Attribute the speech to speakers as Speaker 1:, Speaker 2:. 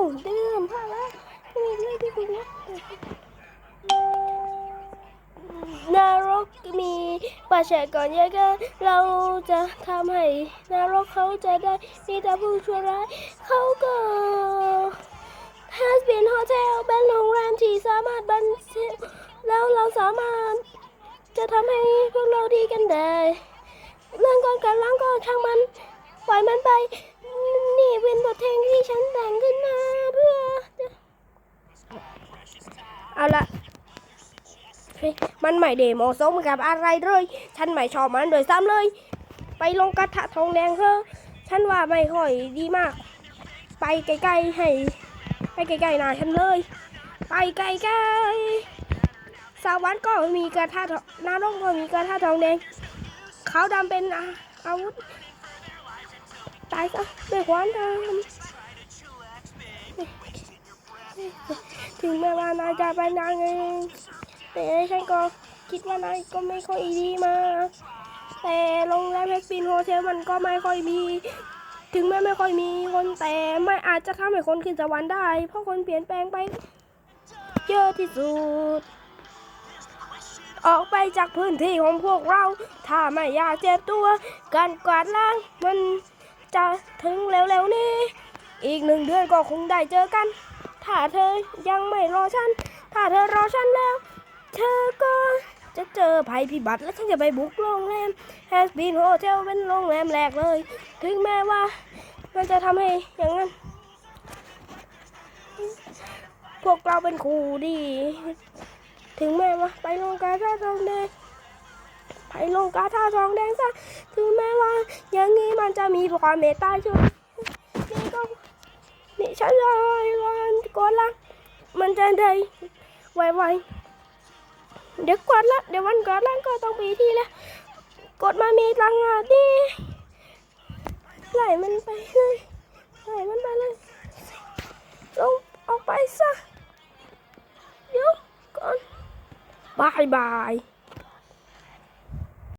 Speaker 1: อ้ได้เริ่มพลาดแล้วไม่มีเลยที่คุณนะนรกมีประชากรเยอะเกันเราจะทำให้นรกเขาจะได้มีแต่ผู้ชั่วร้ายเขาก็ has been hotel เป็นโรงแรมที่สามารถบันทึกแล้วเราสามารถจะทำให้พวกเราดีกันได้เรื่องก่อนการล้างก็ช่างมัน ปล่อยมันไป เป็นบทเพลงที่ฉันแต่งขึ้นมาเพื่อเอาละมันไม่ได้เหมาะสมกับอะไรเลย ฉันไม่ชอบมันโดยซ้ำเลย ไปลงกระทะทองแดงเถอะฉันว่าไม่ค่อยดีมาก ไปไกลๆให้ ไปไกลๆหนาฉันเลย ไปไกลๆสวรรค์ก็มีกระทะทองนรกก็มีกระทะทองแดง เขาดำเป็นอาวุธายซะด้วยขวานดำถึงแม้ว่านายจะไปนางเองแต่ฉันก็คิดว่านายก็ไม่ค่อยดีมาแต่โรงแรมแฮปปี้โฮเทลมันก็ไม่ค่อยมี ถึงแม้ไม่ค่อยมีคนแต่ไม่อาจจะทำให้คนขึ้นสวรรค์ได้ เพราะคนเปลี่ยนแปลงไปเยอะที่สุด ออกไปจากพื้นที่ของพวกเรา ถ้าไม่อยากเจ็บตัว การกวาดล้างมัน จะถึงเร็วๆนี้อีกหนึ่งเดือนก็คงได้เจอกัน ถ้าเธอยังไม่รอฉัน ถ้าเธอรอฉันแล้ว เธอก็จะเจอภัยพิบัติและฉันจะไปบุกโรงแรม Has been Hotel เป็นโรงแรมแรกเลย ถึงแม้ว่ามันจะทำให้อย่างนั้น พวกเราเป็นครูดี ถึงแม้ว่าไปลงกาท่าทองแดง ไปลงกาท่าทองแดงซะถึงแม้ว่าอย่างนี้มันจะมีความเมตตาช่วยนี่ก็นี่ฉันเลยวันก่อนละมันจะได้ไวๆเดี๋ยวกดละเดี๋ยววันก่อนละก็ต้องปีที่แล้วกดมามีตังค์อะดิไหลมันไปเลยไหลมันไปเลยลงออกไปซะเดี๋ยวก่อนบายบาย